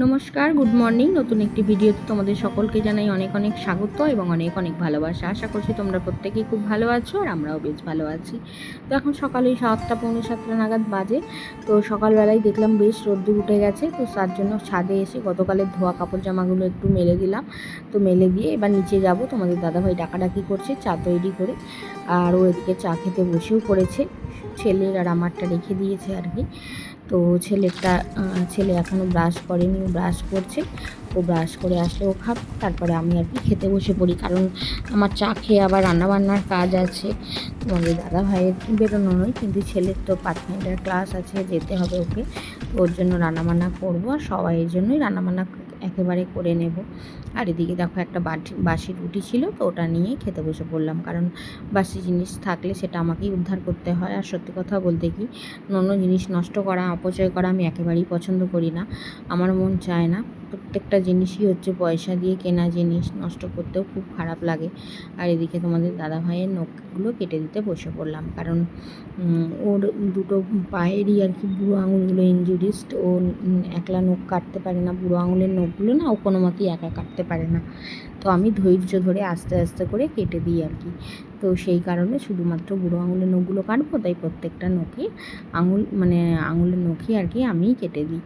নমস্কার, good morning. নতুন একটি ভিডিওতে তোমাদের সকলকে জানাই অনেক অনেক স্বাগত এবং অনেক অনেক ভালোবাসা। আশা করছি তোমরা প্রত্যেকেই খুব ভালো আছো আর আমরাও বেশ ভালো আছি। তো এখন সকালে সাতটা, পৌনে সাতটা নাগাদ বাজে। তো সকালবেলায় দেখলাম বেশ রোদ্দুর উঠে গেছে। তো তার জন্য ছাদে এসে গতকালের ধোয়া কাপড় জামাগুলো একটু মেলে দিলাম। তো মেলে দিয়ে এবার নিচে যাব। তোমাদের দাদাভাই ডাকাডাকি করছে, চা তৈরি করে। আর ও এদিকে চা খেতে বসেও পড়েছে। ছেলের আর আমারটা রেখে দিয়েছে আর কি। তো ছেলেটা ছেলে এখনও ব্রাশ করেনি ব্রাশ করছে। ও ব্রাশ করে আসলে ও খাব, তারপরে আমি আর কি খেতে বসে পড়ি। কারণ আমার চা খেয়ে আবার রান্নাবান্নার কাজ আছে। তোমাদের দাদা ভাইয়ের বেরোনো নয়, কিন্তু ছেলের তো পাঁচ মিনিটের ক্লাস আছে, যেতে হবে ওকে। ওর জন্য রান্নাবান্না করব আর সবাইয়ের জন্যই রান্নাবান্না একেবারে করে নেব। আর এদিকে দেখো একটা বাটি, বাসি রুটি ছিল, তো ওটা নিয়ে খেতে বসে পড়লাম। কারণ বাসি জিনিস থাকলে সেটা আমাকেই উদ্ধার করতে হয়। আর সত্যি কথা বলতে কি, অন্য জিনিস নষ্ট করা, অপচয় করা আমি একেবারেই পছন্দ করি না। আমার মন চায় না। প্রত্যেকটা জিনিসই হচ্ছে পয়সা দিয়ে কেনা জিনিস নষ্ট করতেও খুব খারাপ লাগে। আর এদিকে তোমাদের দাদা ভাইয়ের নখগুলো কেটে দিতে বসে পড়লাম। কারণ ওর দুটো পায়েরই আর কি বুড়ো আঙুলগুলো ইঞ্জুরিস্ট ও একলা নখ কাটতে পারে না। বুড়ো আঙুলের নখগুলো না ও কোনো মতেই একা কাটতে পারে না। তো আমি ধৈর্য ধরে আস্তে আস্তে করে কেটে দিই আর কি। তো সেই কারণে শুধুমাত্র বুড়ো আঙুলের নখগুলো কাটবো, তাই প্রত্যেকটা নখে আঙুল মানে আঙুলের নখই আর কি আমিই কেটে দিই।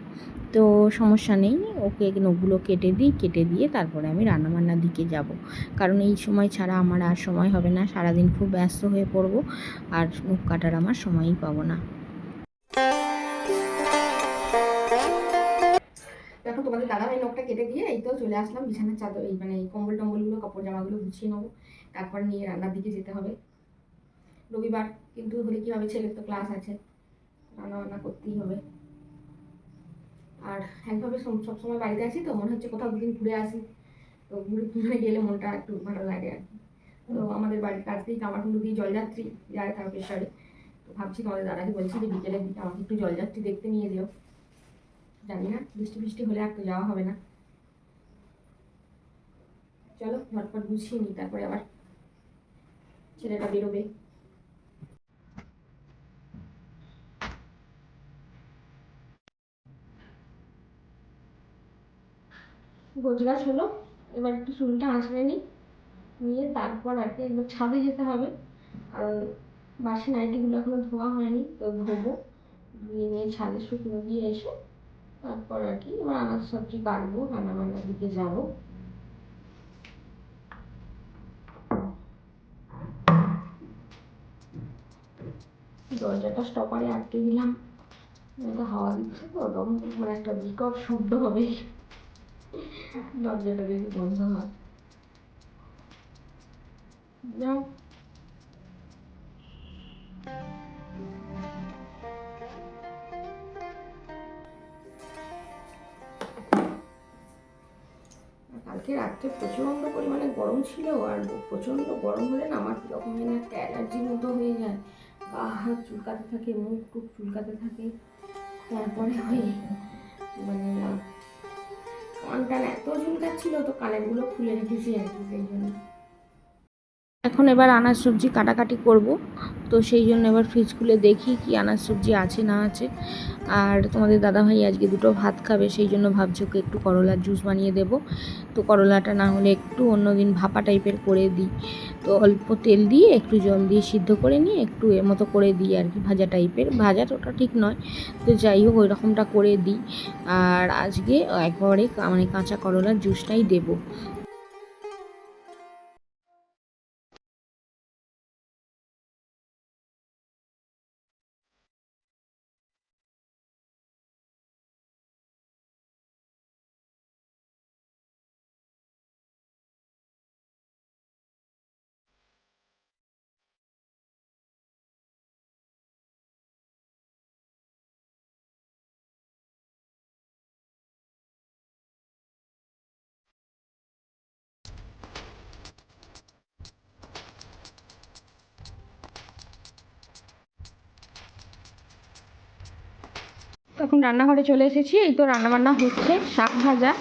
তো সমস্যা নেই, ওকে নখগুলো কেটে দিই, কেটে দিয়ে তারপরে আমি রান্নাবান্নার দিকে যাব। কারণ এই সময় ছাড়া আমার আর সময় হবে না, সারাদিন খুব ব্যস্ত হয়ে পড়ব আর নখ কাটার আমার সময়ই পাবো না। দেখো, তোমাদের দাদাভাই নখটা কেটে দিয়ে এই তো চলে আসলাম বিছানার চাদর, এই মানে কম্বল টম্বলগুলো, কাপড় জামাগুলো গুছিয়ে নেব। তারপর নিয়ে রান্নার দিকে যেতে হবে। রবিবার কিন্তু হলে কি হবে, ছেলের তো ক্লাস আছে। রান্না বান্না করতেই হবে। আর একভাবে সব সবসময় বাড়িতে আছি তো মনে হচ্ছে কোথাও দুদিন ঘুরে আসি। তো ঘুরে গেলে মনটা একটু ভালো লাগে আর কি। তো আমাদের বাড়ির কাছ দিয়ে কামারকুণ্ডু দিয়ে জলযাত্রী যায় তারকেশ্বরে। তো ভাবছি তোমাদের দাদাকে বলছি যে বিকেলের দিকে আমাকে একটু জলযাত্রী দেখতে নিয়ে যেও। জানি না, বৃষ্টি বৃষ্টি হলে আর তো যাওয়া হবে না। চলো ঝটপট গুছিয়ে নিই, তারপরে আবার ছেলেটা বেরোবে। গোছ গাছ হলো, এবার একটু চুলটা আঁচড়ে নিই। নিয়ে তারপর আর কি একবার ছাদে যেতে হবে। কারণ বাসি নাইটিগুলো এখনও ধোয়া হয়নি, তো ধোবো। ধুয়ে নিয়ে ছাদে শুকনো দিয়ে এসে তারপর আর কি এবার আনাজ সবজি কাটবো রান্না বান্নার দিকে যাব। দরজাটা স্টপারে আটকে দিলাম। হাওয়া দিচ্ছে তো দম মানে একটা বিকট শব্দ হবে। দরজাটা যদি বন্ধ হয় যাও কালকে রাত্রে প্রচণ্ড পরিমাণে গরম ছিল আর প্রচণ্ড গরম হলে না আমার কীরকম যেন একটা অ্যালার্জির মতো হয়ে যায়। গা হাত চুলকাতে থাকে, মুখ টুক চুলকাতে থাকে। তারপরে হয় মানে কান টান এত চুলকাচ্ছিল তো কানেরগুলো খুলে রেখেছি আর কি সেই জন্য। এখন এবার আনাজ সবজি কাটাকাটি করব। তো সেই জন্য এবার ফ্রিজ খুলে দেখি কি আনাজ সবজি আছে না আছে। আর তোমাদের দাদাভাই আজকে দুটো ভাত খাবে, সেই জন্য ভাবছি ওকে একটু করলার জুস বানিয়ে দেব। তো করলাটা না হলে একটু অন্যদিন ভাপা টাইপের করে দিই। তো অল্প তেল দিয়ে, একটু জল দিয়ে সিদ্ধ করে নিয়ে, একটু এর মতো করে দিই আর কি, ভাজা টাইপের ভাজাটা ওটা ঠিক নয়। তো যাই হোক ওই রকমটা করে দিই। আর আজকে একবারে মানে কাঁচা করলার জুসটাই দেবো। তখন রান্নাঘরে চলে এসেছি। এই তো রান্নাবান্না হচ্ছে, শাক ভাজা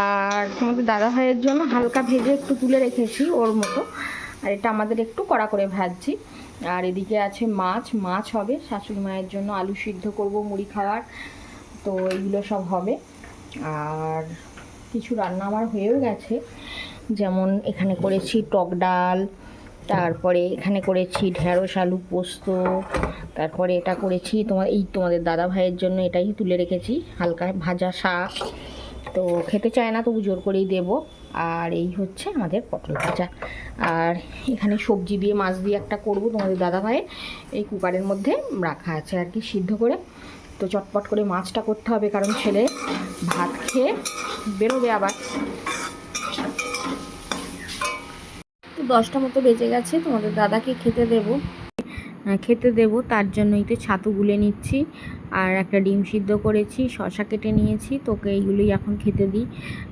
আর তোমাদের দাদা ভাইয়ের জন্য হালকা ভেজে একটু তুলে রেখেছি ওর মতো। আর এটা আমাদের একটু কড়া করে ভাজছি। আর এদিকে আছে মাছ মাছ হবে, শাশুড়ি মায়ের জন্য আলু সিদ্ধ করব মুড়ি খাওয়ার। তো এইগুলো সব হবে। আর কিছু রান্না আমার হয়েও গেছে। যেমন এখানে করেছি টক ডাল তারপরে এখানে করেছি ঢেঁড়স, আলু পোস্ত, তারপরে এটা করেছি তোমার, এই তোমাদের দাদা ভাইয়ের জন্য এটাই তুলে রেখেছি, হালকা ভাজা শাক। তো খেতে চায় না তবু জোর করেই দেব। আর এই হচ্ছে আমাদের পটল ভাজা। আর এখানে সবজি দিয়ে, মাছ দিয়ে একটা করব তোমাদের দাদা ভাইয়ের। এই কুকারের মধ্যে রাখা আছে আর কি সিদ্ধ করে। তো চটপট করে মাছটা করতে হবে কারণ ছেলে ভাত খেয়ে বেরোবে আবার তো দশটা মতো বেজে গেছে, তোমাদের দাদাকে খেতে দেব। খেতে দেব, তার জন্যই তো ছাতু গুলে নিচ্ছি। আর একটা ডিম সিদ্ধ করেছি শশা কেটে নিয়েছি, তোকে এইগুলোই এখন খেতে দিই।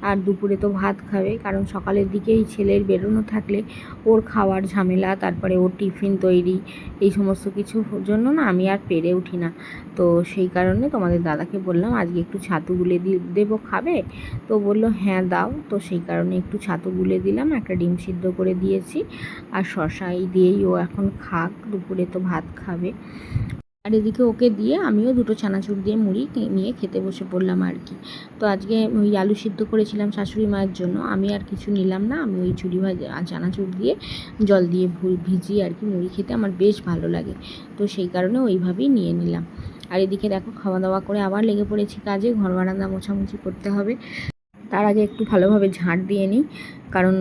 আর দুপুরে তো ভাত খাবে, কারণ সকালের দিকেই ছেলের বেরোনো থাকলে ওর খাওয়ার ঝামেলা, তারপরে ওর টিফিন তৈরি, এই সমস্ত কিছু জন্য না আমি আর পেরে উঠি না। তো সেই কারণে তোমাদের দাদাকে বললাম, আজকে একটু ছাতু গুলে দেবো, খাবে? তো বলল হ্যাঁ দাও। তো সেই কারণে একটু ছাতু গুলে দিলাম, একটা ডিম সিদ্ধ করে দিয়েছি। আর শশা এই দিয়েই ও এখন খাক, দুপুরে তো ভাত খাবে। আর এদিকে ওকে দিয়ে আমিও দুটো চানাচুর দিয়ে মুড়ি নিয়ে খেতে বসে পড়লাম আর কি। তো আজকে ওই আলু সিদ্ধ করেছিলাম শাশুড়ি মায়ের জন্য, আমি আর কিছু নিলাম না, আমি ওই চুরি ভাজা আর চানাচুর দিয়ে জল দিয়ে ভিজিয়ে আর কি মুড়ি খেতে আমার বেশ ভালো লাগে। তো সেই কারণে ওইভাবেই নিয়ে নিলাম। আর এদিকে দেখো খাওয়া দাওয়া করে আবার লেগে পড়েছি কাজে ঘর বারান্দা মোছামুছি করতে হবে। তার আগে একটু ভালোভাবে ঝাঁট দিয়ে নিই। কারণ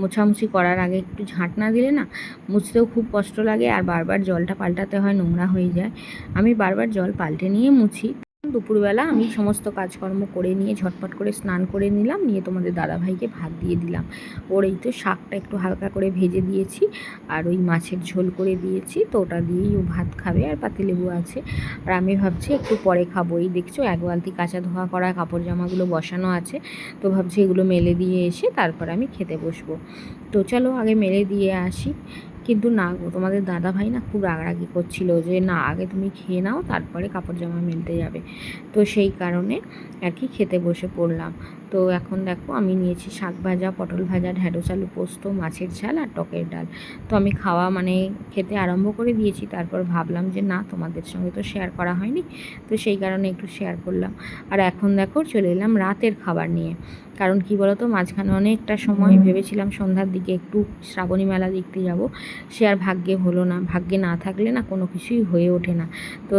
মোছামুছি করার আগে একটু ঝাঁট না দিলে না মুছতেও খুব কষ্ট লাগে আর বারবার জলটা পাল্টাতে হয়, নোংরা হয়ে যায়। আমি বারবার জল পাল্টে নিয়ে মুছি। দুপুরবেলা আমি সমস্ত কাজকর্ম করে নিয়ে ঝটপট করে স্নান করে নিলাম, নিয়ে তোমাদের দাদাভাইকে ভাত দিয়ে দিলাম। ওর এই তো শাকটা একটু হালকা করে ভেজে দিয়েছি আর ওই মাছের ঝোল করে দিয়েছি, তো ওটা দিয়েই ও ভাত খাবে আর পাতিলেবু আছে। আর আমি ভাবছি একটু পরে খাব এই দেখছ, এক বালতি কাঁচা ধোয়া করা কাপড় জামাগুলো বসানো আছে, তো ভাবছি এগুলো মেলে দিয়ে এসে তারপর আমি খেতে বসবো। তো চলো আগে মেলে দিয়ে আসি। কিন্তু না তোমাদের দাদা ভাই না খুব রাগারাগি করছিল যে, না, আগে তুমি খেয়ে নাও, তারপরে কাপড় জামা মেলতে যাবে। তো সেই কারণে আর কি খেতে বসে পড়লাম। তো এখন দেখো আমি নিয়েছি শাক ভাজা পটল ভাজা ঢ্যাঁড়স আলু পোস্ত মাছের ঝাল আর টকের ডাল। তো আমি খাওয়া মানে খেতে আরম্ভ করে দিয়েছি তারপর ভাবলাম যে না তোমাদের সঙ্গে তো শেয়ার করা হয়নি তো সেই কারণে একটু শেয়ার করলাম। আর এখন দেখো চলে এলাম রাতের খাবার নিয়ে। কারণ কি বলতো মাঝখানে অনেকটা সময় ভেবেছিলাম সন্ধ্যার দিকে একটু শ্রাবণী মেলা দেখতে যাব সে আর ভাগ্যে হলো না। ভাগ্যে না থাকলে না কোনো কিছুই হয়ে ওঠে না। তো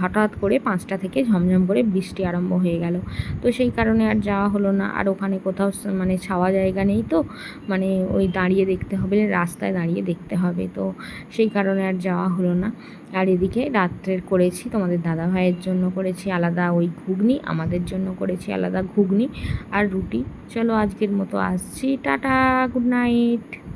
হঠাৎ করে পাঁচটা থেকে ঝমঝম করে বৃষ্টি আরম্ভ হয়ে গেল। তো সেই কারণে আর যাওয়া হলো না। আর ওখানে কোথাও মানে ছাওয়া জায়গা নেই তো। মানে ওই দাঁড়িয়ে দেখতে হবে, রাস্তায় দাঁড়িয়ে দেখতে হবে। তো সেই কারণে আর যাওয়া হলো না। আর এদিকে রাত্রের করেছি, তোমাদের দাদা ভাইয়ের জন্য করেছি আলাদা ওই ঘুগনি, আমাদের জন্য করেছি আলাদা ঘুগনি আর রুটি। চলো আজকের মতো আসছি। Tata, good night.